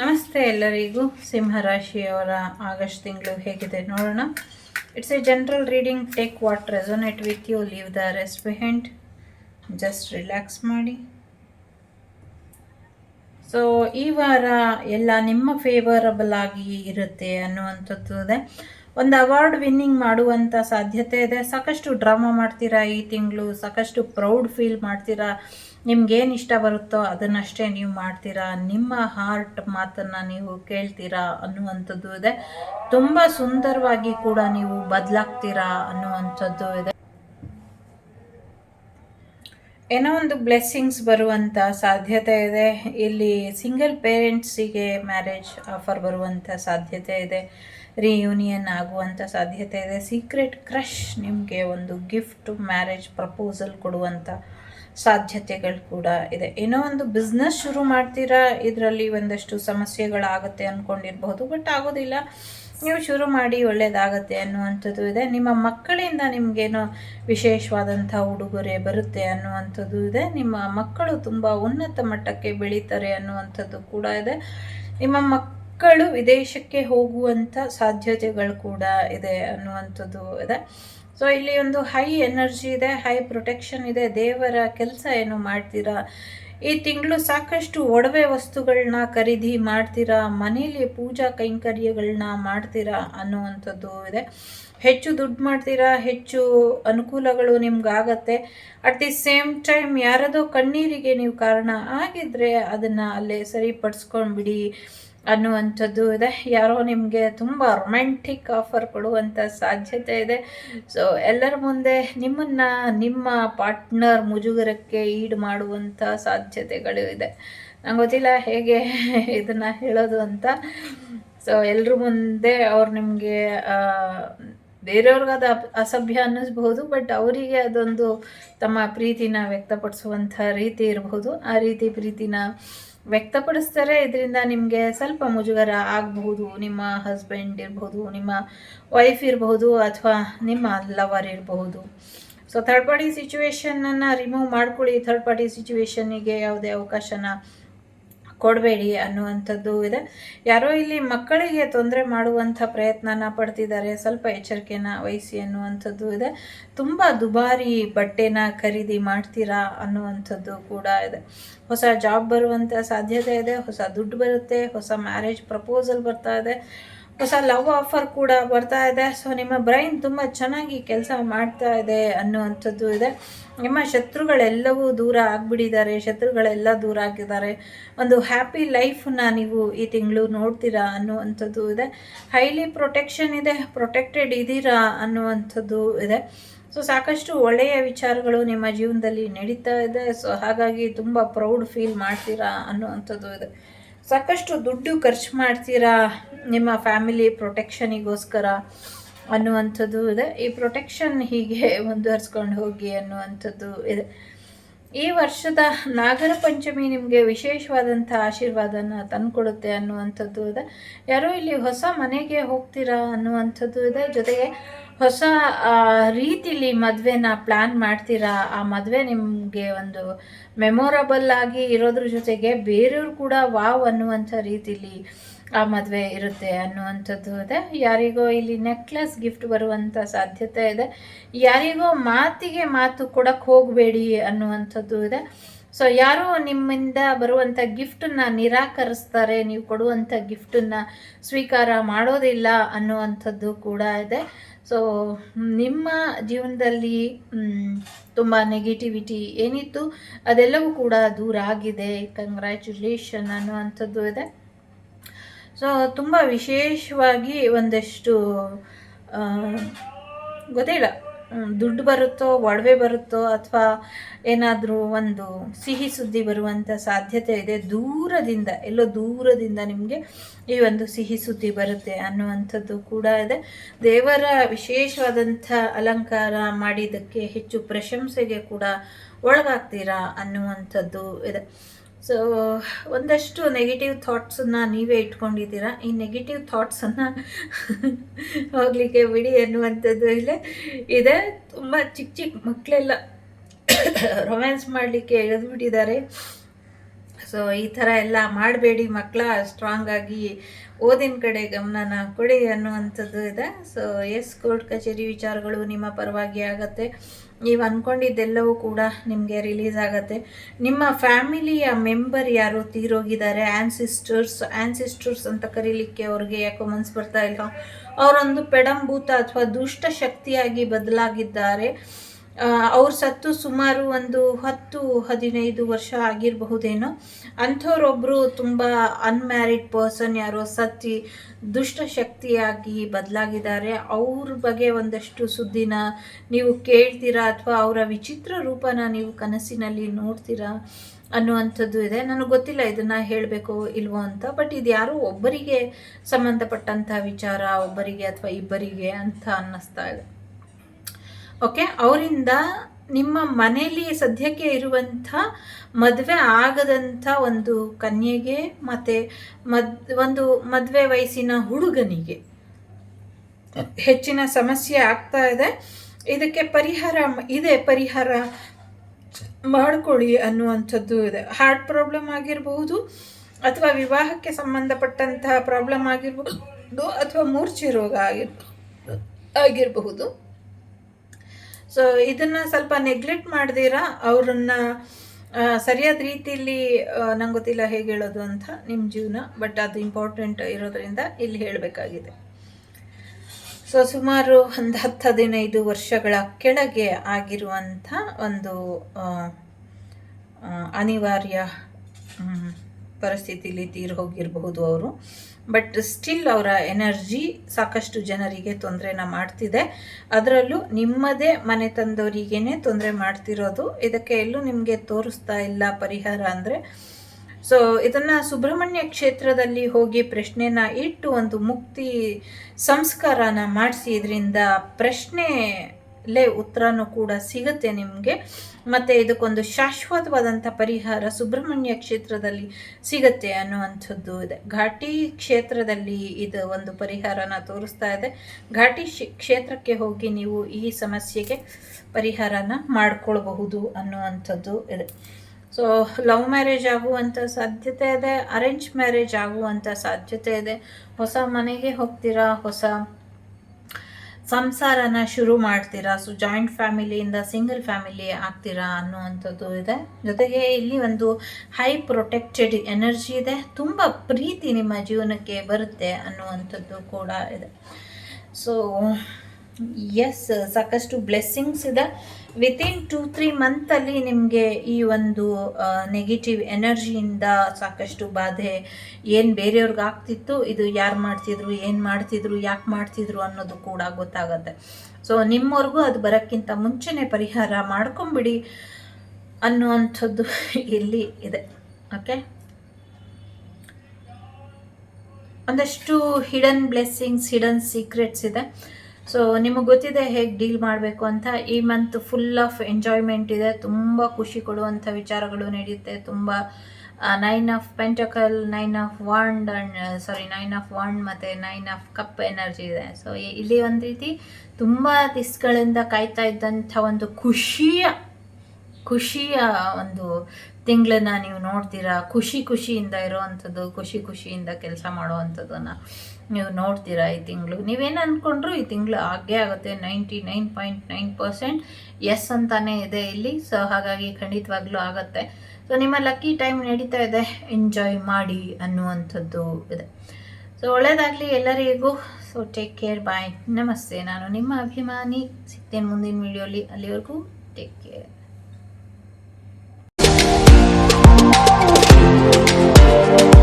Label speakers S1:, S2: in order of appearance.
S1: ನಮಸ್ತೆ ಎಲ್ಲರಿಗೂ ಸಿಂಹರಾಶಿಯವರ ಆಗಸ್ಟ್ ತಿಂಗಳು ಹೇಗಿದೆ ನೋಡೋಣ. It's a general reading take what resonate with you leave the rest behind just relax ಮಾಡಿ ಸೊ ಈ ವಾರ ಎಲ್ಲ ನಿಮ್ಮ ಫೇವರಬಲ್ ಆಗಿ ಇರುತ್ತೆ ಅನ್ನುವಂಥದ್ದು ಇದೆ. ಒಂದು ಅವಾರ್ಡ್ ವಿನ್ನಿಂಗ್ ಮಾಡುವಂಥ ಸಾಧ್ಯತೆ ಇದೆ. ಸಾಕಷ್ಟು ಡ್ರಾಮಾ ಮಾಡ್ತೀರಾ ಈ ತಿಂಗಳು? ಸಾಕಷ್ಟು ಪ್ರೌಡ್ ಫೀಲ್ ಮಾಡ್ತೀರಾ? ನಿಮ್ಗೇನು ಇಷ್ಟ ಬರುತ್ತೋ ಅದನ್ನಷ್ಟೇ ನೀವು ಮಾಡ್ತೀರಾ? ನಿಮ್ಮ ಹಾರ್ಟ್ ಮಾತನ್ನು ನೀವು ಕೇಳ್ತೀರಾ ಅನ್ನುವಂಥದ್ದು ಇದೆ. ತುಂಬ ಸುಂದರವಾಗಿ ಕೂಡ ನೀವು ಬದಲಾಗ್ತೀರಾ ಅನ್ನುವಂಥದ್ದು ಇದೆ. ಏನೋ ಒಂದು ಬ್ಲೆಸ್ಸಿಂಗ್ಸ್ ಬರುವಂಥ ಸಾಧ್ಯತೆ ಇದೆ. ಇಲ್ಲಿ ಸಿಂಗಲ್ ಪೇರೆಂಟ್ಸಿಗೆ ಮ್ಯಾರೇಜ್ ಆಫರ್ ಬರುವಂಥ ಸಾಧ್ಯತೆ ಇದೆ. ರಿಯೂನಿಯನ್ ಆಗುವಂಥ ಸಾಧ್ಯತೆ ಇದೆ. ಸೀಕ್ರೆಟ್ ಕ್ರಶ್ ನಿಮಗೆ ಒಂದು ಗಿಫ್ಟ್ ಮ್ಯಾರೇಜ್ ಪ್ರಪೋಸಲ್ ಕೊಡುವಂಥ ಸಾಧ್ಯತೆಗಳು ಕೂಡ ಇದೆ. ಏನೋ ಒಂದು ಬಿಸ್ನೆಸ್ ಶುರು ಮಾಡ್ತೀರಾ? ಇದರಲ್ಲಿ ಒಂದಷ್ಟು ಸಮಸ್ಯೆಗಳಾಗುತ್ತೆ ಅಂದ್ಕೊಂಡಿರ್ಬೋದು ಬಟ್ ಆಗೋದಿಲ್ಲ. ನೀವು ಶುರು ಮಾಡಿ ಒಳ್ಳೆಯದಾಗತ್ತೆ ಅನ್ನುವಂಥದ್ದು ಇದೆ. ನಿಮ್ಮ ಮಕ್ಕಳಿಂದ ನಿಮಗೇನೋ ವಿಶೇಷವಾದಂಥ ಉಡುಗೊರೆ ಬರುತ್ತೆ ಅನ್ನುವಂಥದ್ದು ಇದೆ. ನಿಮ್ಮ ಮಕ್ಕಳು ತುಂಬ ಉನ್ನತ ಮಟ್ಟಕ್ಕೆ ಬೆಳೀತಾರೆ ಅನ್ನುವಂಥದ್ದು ಕೂಡ ಇದೆ. ನಿಮ್ಮ ಮಕ್ಕಳು ವಿದೇಶಕ್ಕೆ ಹೋಗುವಂಥ ಸಾಧ್ಯತೆಗಳು ಕೂಡ ಇದೆ ಅನ್ನುವಂಥದ್ದು ಇದೆ. ಸೊ ಇಲ್ಲಿ ಒಂದು ಹೈ ಎನರ್ಜಿ ಇದೆ ಹೈ ಪ್ರೊಟೆಕ್ಷನ್ ಇದೆ. ದೇವರ ಕೆಲಸ ಏನು ಮಾಡ್ತೀರಾ? ಈ ತಿಂಗಳು ಸಾಕಷ್ಟು ಒಡವೆ ವಸ್ತುಗಳನ್ನ ಖರೀದಿ ಮಾಡ್ತೀರಾ? ಮನೇಲಿ ಪೂಜಾ ಕೈಂಕರ್ಯಗಳನ್ನ ಮಾಡ್ತೀರಾ ಅನ್ನುವಂಥದ್ದು ಇದೆ. ಹೆಚ್ಚು ದುಡ್ಡು ಮಾಡ್ತೀರಾ? ಹೆಚ್ಚು ಅನುಕೂಲಗಳು ನಿಮ್ಗಾಗತ್ತೆ. ಅಟ್ ದಿ ಸೇಮ್ ಟೈಮ್ ಯಾರದೋ ಕಣ್ಣೀರಿಗೆ ನೀವು ಕಾರಣ ಆಗಿದ್ರೆ ಅದನ್ನು ಅಲ್ಲೇ ಸರಿಪಡಿಸ್ಕೊಂಡ್ಬಿಡಿ. ಅನ್ನುವಂಥದ್ದು ಇದೆ. ಯಾರೋ ನಿಮಗೆ ತುಂಬ ರೊಮ್ಯಾಂಟಿಕ್ ಆಫರ್ ಕೊಡುವಂಥ ಸಾಧ್ಯತೆ ಇದೆ. ಸೊ ಎಲ್ಲರ ಮುಂದೆ ನಿಮ್ಮನ್ನು, ನಿಮ್ಮ ಪಾರ್ಟ್ನರ್ ಮುಜುಗರಕ್ಕೆ ಈಡು ಮಾಡುವಂಥ ಸಾಧ್ಯತೆಗಳು ಇದೆ. ನಂಗೆ ಗೊತ್ತಿಲ್ಲ ಹೇಗೆ ಇದನ್ನು ಹೇಳೋದು ಅಂತ. ಸೊ ಎಲ್ಲರ ಮುಂದೆ ಅವ್ರು ನಿಮಗೆ ಬೇರೆಯವ್ರಿಗೆ ಅಸಭ್ಯ ಅನ್ನಿಸ್ಬಹುದು ಬಟ್ ಅವರಿಗೆ ಅದೊಂದು ತಮ್ಮ ಪ್ರೀತಿನ ವ್ಯಕ್ತಪಡಿಸುವಂಥ ರೀತಿ ಇರಬಹುದು. ಆ ರೀತಿ ಪ್ರೀತಿನ ವ್ಯಕ್ತಪಡಿಸ್ತಾರೆ. ಇದರಿಂದ ನಿಮಗೆ ಸ್ವಲ್ಪ ಮುಜುಗರ ಆಗಬಹುದು, ನಿಮ್ಮ ಹಸ್ಬೆಂಡ್ ಇರಬಹುದು, ನಿಮ್ಮ ವೈಫ್ ಇರಬಹುದು ಅಥವಾ ನಿಮ್ಮ ಲವರ್ ಇರಬಹುದು. ಸೊ ಥರ್ಡ್ ಪಾರ್ಟಿ ಸಿಚುವೇಶನನ್ನು ರಿಮೂವ್ ಮಾಡ್ಕೊಳ್ಳಿ. ಥರ್ಡ್ ಪಾರ್ಟಿ ಸಿಚುವೇಶನ್ನಿಗೆ ಯಾವುದೇ ಅವಕಾಶನ ಕೊಡಬೇಡಿ ಅನ್ನುವಂಥದ್ದು ಇದೆ. ಯಾರೋ ಇಲ್ಲಿ ಮಕ್ಕಳಿಗೆ ತೊಂದರೆ ಮಾಡುವಂಥ ಪ್ರಯತ್ನನ ಪಡ್ತಿದ್ದಾರೆ. ಸ್ವಲ್ಪ ಎಚ್ಚರಿಕೆನ ವಹಿಸಿ ಅನ್ನುವಂಥದ್ದು ಇದೆ. ತುಂಬ ದುಬಾರಿ ಬಟ್ಟೆನ ಖರೀದಿ ಮಾಡ್ತೀರಾ ಅನ್ನುವಂಥದ್ದು ಕೂಡ ಇದೆ. ಹೊಸ ಜಾಬ್ ಬರುವಂಥ ಸಾಧ್ಯತೆ ಇದೆ. ಹೊಸ ದುಡ್ಡು ಬರುತ್ತೆ. ಹೊಸ ಮ್ಯಾರೇಜ್ ಪ್ರಪೋಸಲ್ ಬರ್ತಾ ಇದೆ. ಹೊಸ ಲವ್ ಆಫರ್ ಕೂಡ ಬರ್ತಾ ಇದೆ. ಸೊ ನಿಮ್ಮ ಬ್ರೈನ್ ತುಂಬ ಚೆನ್ನಾಗಿ ಕೆಲಸ ಮಾಡ್ತಾ ಇದೆ ಅನ್ನುವಂಥದ್ದು ಇದೆ. ನಿಮ್ಮ ಶತ್ರುಗಳೆಲ್ಲವೂ ದೂರ ಆಗಿಬಿಟ್ಟಿದ್ದಾರೆ. ಶತ್ರುಗಳೆಲ್ಲ ದೂರ ಆಗಿದ್ದಾರೆ. ಒಂದು ಹ್ಯಾಪಿ ಲೈಫನ್ನ ನೀವು ಈ ತಿಂಗಳು ನೋಡ್ತೀರಾ ಅನ್ನುವಂಥದ್ದು ಇದೆ. ಹೈಲಿ ಪ್ರೊಟೆಕ್ಷನ್ ಇದೆ. ಪ್ರೊಟೆಕ್ಟೆಡ್ ಇದ್ದೀರಾ ಅನ್ನುವಂಥದ್ದು ಇದೆ. ಸೊ ಸಾಕಷ್ಟು ಒಳ್ಳೆಯ ವಿಚಾರಗಳು ನಿಮ್ಮ ಜೀವನದಲ್ಲಿ ನಡೀತಾ ಇದೆ. ಸೊ ಹಾಗಾಗಿ ತುಂಬ ಪ್ರೌಡ್ ಫೀಲ್ ಮಾಡ್ತೀರಾ ಅನ್ನುವಂಥದ್ದು ಇದೆ. ಸಾಕಷ್ಟು ದುಡ್ಡು ಖರ್ಚು ಮಾಡ್ತೀರಾ ನಿಮ್ಮ ಫ್ಯಾಮಿಲಿ ಪ್ರೊಟೆಕ್ಷನಿಗೋಸ್ಕರ ಅನ್ನುವಂಥದ್ದು ಇದೆ. ಈ ಪ್ರೊಟೆಕ್ಷನ್ ಹೀಗೆ ಮುಂದುವರಿಸ್ಕೊಂಡು ಹೋಗಿ ಅನ್ನುವಂಥದ್ದು ಇದೆ. ಈ ವರ್ಷದ ನಾಗರ ಪಂಚಮಿ ನಿಮಗೆ ವಿಶೇಷವಾದಂಥ ಆಶೀರ್ವಾದನ ತಂದುಕೊಡುತ್ತೆ ಅನ್ನುವಂಥದ್ದು ಇದೆ. ಯಾರೋ ಇಲ್ಲಿ ಹೊಸ ಮನೆಗೆ ಹೋಗ್ತೀರಾ ಅನ್ನುವಂಥದ್ದು ಇದೆ. ಜೊತೆಗೆ ಹೊಸ ರೀತಿಲಿ ಮದುವೆನ ಪ್ಲ್ಯಾನ್ ಮಾಡ್ತೀರಾ? ಆ ಮದುವೆ ನಿಮಗೆ ಒಂದು ಮೆಮೊರಬಲ್ ಆಗಿ ಇರೋದ್ರ ಜೊತೆಗೆ ಬೇರೆಯವ್ರು ಕೂಡ ವಾವ್ ಅನ್ನುವಂಥ ರೀತಿಲಿ ಆ ಮದುವೆ ಇರುತ್ತೆ ಅನ್ನುವಂಥದ್ದು ಇದೆ. ಯಾರಿಗೋ ಇಲ್ಲಿ ನೆಕ್ಲೆಸ್ ಗಿಫ್ಟ್ ಬರುವಂಥ ಸಾಧ್ಯತೆ ಇದೆ. ಯಾರಿಗೋ ಮಾತಿಗೆ ಮಾತು ಕೊಡಕ್ಕೆ ಹೋಗಬೇಡಿ ಅನ್ನುವಂಥದ್ದು ಇದೆ. ಸೊ ಯಾರೋ ನಿಮ್ಮಿಂದ ಬರುವಂಥ ಗಿಫ್ಟನ್ನು ನಿರಾಕರಿಸ್ತಾರೆ. ನೀವು ಕೊಡುವಂಥ ಗಿಫ್ಟನ್ನು ಸ್ವೀಕಾರ ಮಾಡೋದಿಲ್ಲ ಅನ್ನುವಂಥದ್ದು ಕೂಡ ಇದೆ. ಸೊ ನಿಮ್ಮ ಜೀವನದಲ್ಲಿ ತುಂಬ ನೆಗೆಟಿವಿಟಿ ಏನಿತ್ತು? ಅದೆಲ್ಲವೂ ಕೂಡ ದೂರ ಆಗಿದೆ. ಕಂಗ್ರ್ಯಾಚುಲೇಷನ್ ಅನ್ನುವಂಥದ್ದು ಇದೆ. ಸೊ ತುಂಬ ವಿಶೇಷವಾಗಿ ಒಂದಷ್ಟು ಗೊತ್ತಿಲ್ಲ. ದುಡ್ಡು ಬರುತ್ತೋ, ಒಡವೆ ಬರುತ್ತೋ, ಅಥವಾ ಏನಾದರೂ ಒಂದು ಸಿಹಿ ಸುದ್ದಿ ಬರುವಂಥ ಸಾಧ್ಯತೆ ಇದೆ, ದೂರದಿಂದ, ಎಲ್ಲೋ ದೂರದಿಂದ ನಿಮಗೆ ಈ ಒಂದು ಸಿಹಿ ಸುದ್ದಿ ಬರುತ್ತೆ ಅನ್ನುವಂಥದ್ದು ಕೂಡ ಇದೆ. ದೇವರ ವಿಶೇಷವಾದಂಥ ಅಲಂಕಾರ ಮಾಡಿದ್ದಕ್ಕೆ ಹೆಚ್ಚು ಪ್ರಶಂಸೆಗೆ ಕೂಡ ಒಳಗಾಗ್ತೀರಾ ಅನ್ನುವಂಥದ್ದು ಇದೆ. ಸೊ ಒಂದಷ್ಟು ನೆಗೆಟಿವ್ ಥಾಟ್ಸನ್ನು ನೀವೇ ಇಟ್ಕೊಂಡಿದ್ದೀರಾ? ಈ ನೆಗೆಟಿವ್ ಥಾಟ್ಸನ್ನು ಹೋಗಲಿಕ್ಕೆ ಬಿಡಿ ಅನ್ನುವಂಥದ್ದು ಇಲ್ಲ ಇದೆ. ತುಂಬ ಚಿಕ್ಕ ಚಿಕ್ಕ ಮಕ್ಕಳೆಲ್ಲ ರೊಮ್ಯಾನ್ಸ್ ಮಾಡಲಿಕ್ಕೆ ಎಳೆದುಬಿಟ್ಟಿದ್ದಾರೆ. ಸೊ ಈ ಥರ ಎಲ್ಲ ಮಾಡಬೇಡಿ ಮಕ್ಕಳ ಸ್ಟ್ರಾಂಗ್ ಆಗಿ ಓದಿನ ಕಡೆ ಗಮನನ ಕೊಡಿ ಅನ್ನುವಂಥದ್ದು ಇದೆ. ಸೊ ಎಸ್ ಕೋರ್ಟ್ ಕಚೇರಿ ವಿಚಾರಗಳು ನಿಮ್ಮ ಪರವಾಗಿ ಆಗತ್ತೆ. ನೀವು ಅಂದ್ಕೊಂಡಿದ್ದೆಲ್ಲವೂ ಕೂಡ ನಿಮಗೆ ರಿಲೀಸ್ ಆಗುತ್ತೆ. ನಿಮ್ಮ ಫ್ಯಾಮಿಲಿಯ ಮೆಂಬರ್ ಯಾರು ತೀರೋಗಿದ್ದಾರೆ? ಆ್ಯನ್ಸಿಸ್ಟರ್ಸ್ ಆ್ಯನ್ಸಿಸ್ಟರ್ಸ್ ಅಂತ ಕರೀಲಿಕ್ಕೆ ಅವ್ರಿಗೆ ಯಾಕೋ ಮನ್ಸು ಬರ್ತಾ ಇಲ್ಲ ಅವರೊಂದು ಪೆಡಂಭೂತ ಅಥವಾ ದುಷ್ಟ ಶಕ್ತಿಯಾಗಿ ಬದಲಾಗಿದ್ದಾರೆ. ಅವ್ರು ಸತ್ತು ಸುಮಾರು ಒಂದು ಹತ್ತು, ಹದಿನೈದು ವರ್ಷ ಆಗಿರಬಹುದೇನೋ. ಅಂಥವ್ರೊಬ್ಬರು ತುಂಬ ಅನ್ಮ್ಯಾರಿಡ್ ಪರ್ಸನ್ ಯಾರೋ, ಸತ್ತಿ, ದುಷ್ಟ ಶಕ್ತಿಯಾಗಿ ಬದಲಾಗಿದ್ದಾರೆ. ಅವ್ರ ಬಗ್ಗೆ ಒಂದಷ್ಟು ಸುದ್ದಿನ ನೀವು ಕೇಳ್ತೀರಾ ಅಥವಾ ಅವರ ವಿಚಿತ್ರ ರೂಪನ ನೀವು ಕನಸಿನಲ್ಲಿ ನೋಡ್ತೀರಾ ಅನ್ನುವಂಥದ್ದು ಇದೆ. ನನಗೆ ಗೊತ್ತಿಲ್ಲ ಇದನ್ನು ಹೇಳಬೇಕು ಇಲ್ವೋ ಅಂತ, ಬಟ್ ಇದು ಯಾರೋ ಒಬ್ಬರಿಗೆ ಸಂಬಂಧಪಟ್ಟಂಥ ವಿಚಾರ, ಒಬ್ಬರಿಗೆ ಅಥವಾ ಇಬ್ಬರಿಗೆ ಅಂತ ಅನ್ನಿಸ್ತಾ ಇದೆ. ಓಕೆ ಅವರಿಂದ ನಿಮ್ಮ ಮನೆಯಲ್ಲಿ ಸದ್ಯಕ್ಕೆ ಇರುವಂಥ ಮದುವೆ ಆಗದಂಥ ಒಂದು ಕನ್ಯೆಗೆ ಮತ್ತು ಮದ್, ಒಂದು ಮದುವೆ ವಯಸ್ಸಿನ ಹುಡುಗನಿಗೆ ಹೆಚ್ಚಿನ ಸಮಸ್ಯೆ ಆಗ್ತಾ ಇದೆ. ಇದಕ್ಕೆ ಪರಿಹಾರ, ಇದೆ ಪರಿಹಾರ ಮಾಡಿಕೊಳ್ಳಿ ಅನ್ನುವಂಥದ್ದು ಇದೆ. ಹಾರ್ಟ್ ಪ್ರಾಬ್ಲಮ್ ಆಗಿರಬಹುದು ಅಥವಾ ವಿವಾಹಕ್ಕೆ ಸಂಬಂಧಪಟ್ಟಂತಹ ಪ್ರಾಬ್ಲಮ್ ಆಗಿರಬಹುದು ಅಥವಾ ಮೂರ್ಛೆ ರೋಗ ಆಗಿರ್ಬೋದು ಆಗಿರಬಹುದು. ಸೊ ಇದನ್ನು ಸ್ವಲ್ಪ ನೆಗ್ಲೆಕ್ಟ್ ಮಾಡ್ದಿರಾ? ಅವ್ರನ್ನ ಸರಿಯಾದ ರೀತಿಯಲ್ಲಿ ನಂಗೆ ಗೊತ್ತಿಲ್ಲ ಹೇಗೆ ಹೇಳೋದು ಅಂತ ನಿಮ್ಮ ಜೀವನ ಬಟ್ ಅದು ಇಂಪಾರ್ಟೆಂಟ್ ಇರೋದ್ರಿಂದ ಇಲ್ಲಿ ಹೇಳಬೇಕಾಗಿದೆ. ಸೊ ಸುಮಾರು ಒಂದು ಹತ್ತು ಹದಿನೈದು ವರ್ಷಗಳ ಕೆಳಗೆ ಆಗಿರುವಂಥ ಒಂದು ಅನಿವಾರ್ಯ ಪರಿಸ್ಥಿತಿಲಿ ತೀರ್ ಹೋಗಿರಬಹುದು ಅವರು. ಬಟ್ ಸ್ಟಿಲ್ ಅವರ ಎನರ್ಜಿ ಸಾಕಷ್ಟು ಜನರಿಗೆ ತೊಂದರೆನ ಮಾಡ್ತಿದೆ. ಅದರಲ್ಲೂ ನಿಮ್ಮದೇ ಮನೆ ತಂದವರಿಗೇನೆ ತೊಂದರೆ ಮಾಡ್ತಿರೋದು. ಇದಕ್ಕೆ ಎಲ್ಲೂ ನಿಮಗೆ ತೋರಿಸ್ತಾ ಇಲ್ಲ ಪರಿಹಾರ ಅಂದರೆ. ಸೊ ಇದನ್ನು ಸುಬ್ರಹ್ಮಣ್ಯ ಕ್ಷೇತ್ರದಲ್ಲಿ ಹೋಗಿ ಪ್ರಶ್ನೆನ ಇಟ್ಟು ಒಂದು ಮುಕ್ತಿ ಸಂಸ್ಕಾರನ ಮಾಡಿಸಿ ಇದರಿಂದ ಪ್ರಶ್ನೆ ಲೇ ಉತ್ತರನೂ ಕೂಡ ಸಿಗುತ್ತೆ ನಿಮಗೆ. ಮತ್ತು ಇದಕ್ಕೊಂದು ಶಾಶ್ವತವಾದಂಥ ಪರಿಹಾರ ಸುಬ್ರಹ್ಮಣ್ಯ ಕ್ಷೇತ್ರದಲ್ಲಿ ಸಿಗುತ್ತೆ ಅನ್ನುವಂಥದ್ದು ಇದೆ. ಘಾಟಿ ಕ್ಷೇತ್ರದಲ್ಲಿ ಇದು ಒಂದು ಪರಿಹಾರನ ತೋರಿಸ್ತಾ ಇದೆ. ಘಾಟಿ ಕ್ಷೇತ್ರಕ್ಕೆ ಹೋಗಿ ನೀವು ಈ ಸಮಸ್ಯೆಗೆ ಪರಿಹಾರನ ಮಾಡಿಕೊಳ್ಬಹುದು ಅನ್ನುವಂಥದ್ದು ಇದೆ. ಸೊ ಲವ್ ಮ್ಯಾರೇಜ್ ಆಗುವಂಥ ಸಾಧ್ಯತೆ ಇದೆ ಅರೇಂಜ್ ಮ್ಯಾರೇಜ್ ಆಗುವಂಥ ಸಾಧ್ಯತೆ ಇದೆ. ಹೊಸ ಮನೆಗೆ ಹೋಗ್ತೀರಾ, ಹೊಸ ಸಂಸಾರನ ಶುರು ಮಾಡ್ತೀರಾ? ಸೊ ಜಾಯಿಂಟ್ ಫ್ಯಾಮಿಲಿಯಿಂದ ಸಿಂಗಲ್ ಫ್ಯಾಮಿಲಿ ಆಗ್ತೀರಾ ಅನ್ನುವಂಥದ್ದು ಇದೆ. ಜೊತೆಗೆ ಇಲ್ಲಿ ಒಂದು ಹೈ ಪ್ರೊಟೆಕ್ಟೆಡ್ ಎನರ್ಜಿ ಇದೆ. ತುಂಬ ಪ್ರೀತಿ ನಿಮ್ಮ ಜೀವನಕ್ಕೆ ಬರುತ್ತೆ ಅನ್ನುವಂಥದ್ದು ಕೂಡ ಇದೆ. ಸೊ ಎಸ್ ಸಾಕಷ್ಟು ಬ್ಲೆಸ್ಸಿಂಗ್ಸ್ ಇದೆ. ವಿತಿನ್ ಟೂ ತ್ರೀ ಮಂತಲ್ಲಿ ನಿಮಗೆ ಈ ಒಂದು ನೆಗೆಟಿವ್ ಎನರ್ಜಿಯಿಂದ ಸಾಕಷ್ಟು ಬಾಧೆ ಏನು ಬೇರೆಯವ್ರಿಗೆ ಆಗ್ತಿತ್ತು? ಇದು ಯಾರು ಮಾಡ್ತಿದ್ರು? ಏನು ಮಾಡ್ತಿದ್ರು? ಯಾಕೆ ಮಾಡ್ತಿದ್ರು ಅನ್ನೋದು ಕೂಡ ಗೊತ್ತಾಗುತ್ತೆ. ಸೊ ನಿಮ್ಮವ್ರಿಗೂ ಅದು ಬರೋಕ್ಕಿಂತ ಮುಂಚೆನೇ ಪರಿಹಾರ ಮಾಡ್ಕೊಂಬಿಡಿ ಅನ್ನುವಂಥದ್ದು ಇಲ್ಲಿ ಇದೆ. ಓಕೆ ಒಂದಷ್ಟು ಹಿಡನ್ ಬ್ಲೆಸ್ಸಿಂಗ್ಸ್ ಹಿಡನ್ ಸೀಕ್ರೆಟ್ಸ್ ಇದೆ. ಸೊ ನಿಮಗೆ ಗೊತ್ತಿದೆ ಹೇಗೆ ಡೀಲ್ ಮಾಡಬೇಕು ಅಂತ? ಈ ಮಂತ್ ಫುಲ್ ಆಫ್ ಎಂಜಾಯ್ಮೆಂಟ್ ಇದೆ. ತುಂಬ ಖುಷಿ ಕೊಡುವಂಥ ವಿಚಾರಗಳು ನಡೆಯುತ್ತೆ ತುಂಬ nine of pentacle nine of wand and sorry nine of wand ಮತ್ತು ನೈನ್ ಆಫ್ ಕಪ್ ಎನರ್ಜಿ ಇದೆ. ಸೊ ಇಲ್ಲಿ ಒಂದು ರೀತಿ ತುಂಬ ದಿಸ್ಗಳಿಂದ ಕಾಯ್ತಾ ಇದ್ದಂಥ ಒಂದು ಖುಷಿಯ ಖುಷಿಯ ಒಂದು ತಿಂಗಳನ್ನ ನೀವು ನೋಡ್ತೀರಾ? ಖುಷಿ ಖುಷಿಯಿಂದ ಇರೋವಂಥದ್ದು, ಖುಷಿ ಖುಷಿಯಿಂದ ಕೆಲಸ ಮಾಡುವಂಥದ್ದನ್ನು ನೀವು ನೋಡ್ತೀರಾ ಈ ತಿಂಗಳು? ನೀವೇನು ಅಂದ್ಕೊಂಡ್ರು ಈ ತಿಂಗಳು ಆಗೇ ಆಗುತ್ತೆ. Ninety nine point nine percent yes ಅಂತಲೇ ಇದೆ ಇಲ್ಲಿ. ಸೊ ಹಾಗಾಗಿ ಖಂಡಿತವಾಗ್ಲೂ ಆಗುತ್ತೆ. ಸೊ ನಿಮ್ಮ ಲಕ್ಕಿ ಟೈಮ್ ನಡೀತಾ ಇದೆ. ಎಂಜಾಯ್ ಮಾಡಿ ಅನ್ನುವಂಥದ್ದು ಇದೆ. ಸೊ ಒಳ್ಳೆಯದಾಗಲಿ ಎಲ್ಲರಿಗೂ. ಸೊ ಟೇಕ್ ಕೇರ್ ಬಾಯ್ ನಮಸ್ತೆ. ನಾನು ನಿಮ್ಮ ಅಭಿಮಾನಿ. ಸಿಗ್ತೇನೆ ಮುಂದಿನ ವೀಡಿಯೋಲಿ ಅಲ್ಲಿವರೆಗೂ ಟೇಕ್ ಕೇರ್ Thank you.